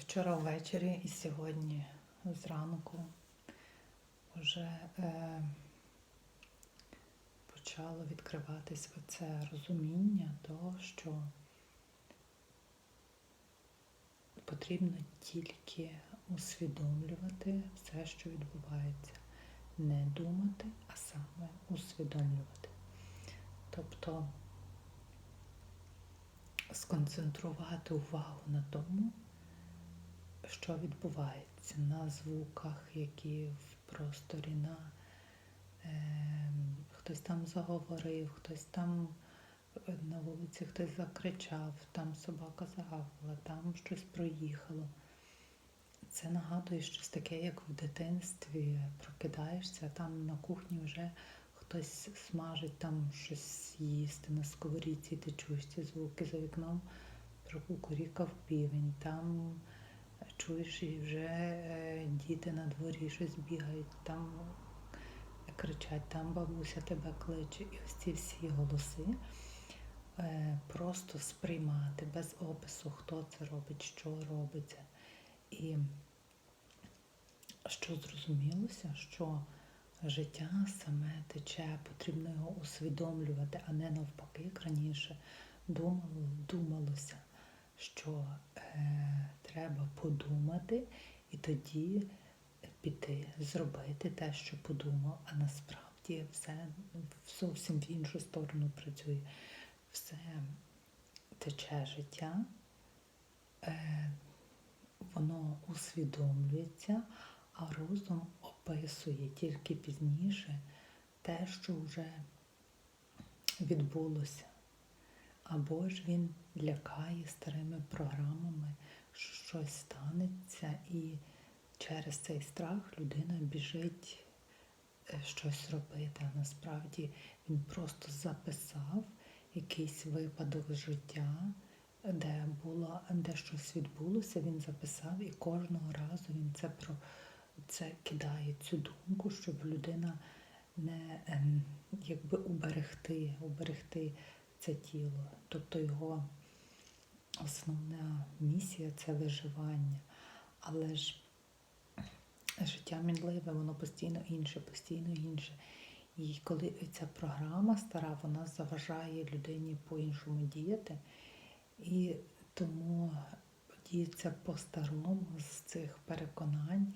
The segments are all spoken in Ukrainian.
Вчора ввечері і сьогодні зранку вже е, почало відкриватись оце розуміння того, що потрібно тільки усвідомлювати все, що відбувається. Не думати, а саме усвідомлювати. Тобто сконцентрувати увагу на тому, що відбувається на звуках, які в просторі, на е, хтось там заговорив, хтось там е, на вулиці хтось закричав, там собака загавкала, там щось проїхало. Це нагадує щось таке, як в дитинстві прокидаєшся, там на кухні вже хтось смажить там щось їсти на сковорідці, ти чуєш ці звуки за вікном, прокукурікав півень, там чуєш і вже е, діти на дворі щось бігають, там кричать, там бабуся тебе кличе. І ось ці всі голоси е, просто сприймати без опису, хто це робить, що робиться. І що зрозумілося, що життя саме тече, потрібно його усвідомлювати, а не навпаки, як раніше думало, думалося, що е, треба подумати і тоді піти, зробити те, що подумав, а насправді все зовсім в іншу сторону працює. Все тече життя, е, воно усвідомлюється, а розум описує тільки пізніше те, що вже відбулося. Або ж він лякає старими програмами, щось станеться, і через цей страх людина біжить е, щось робити. А насправді він просто записав якийсь випадок життя, де було, де щось відбулося, він записав, і кожного разу він це про це кидає цю думку, щоб людина не ем, якби уберегти, уберегти це тіло. Тобто його основна місія це виживання. Але ж життя мінливе, воно постійно інше, постійно інше. І коли ця програма стара, вона заважає людині по-іншому діяти. І тому діється по-старому з цих переконань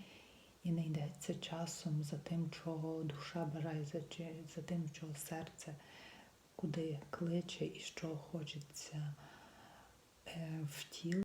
і не йдеться часом за тим, чого душа бажає, за, за тим, чого серце куди кличе і що хочеться е, втілити.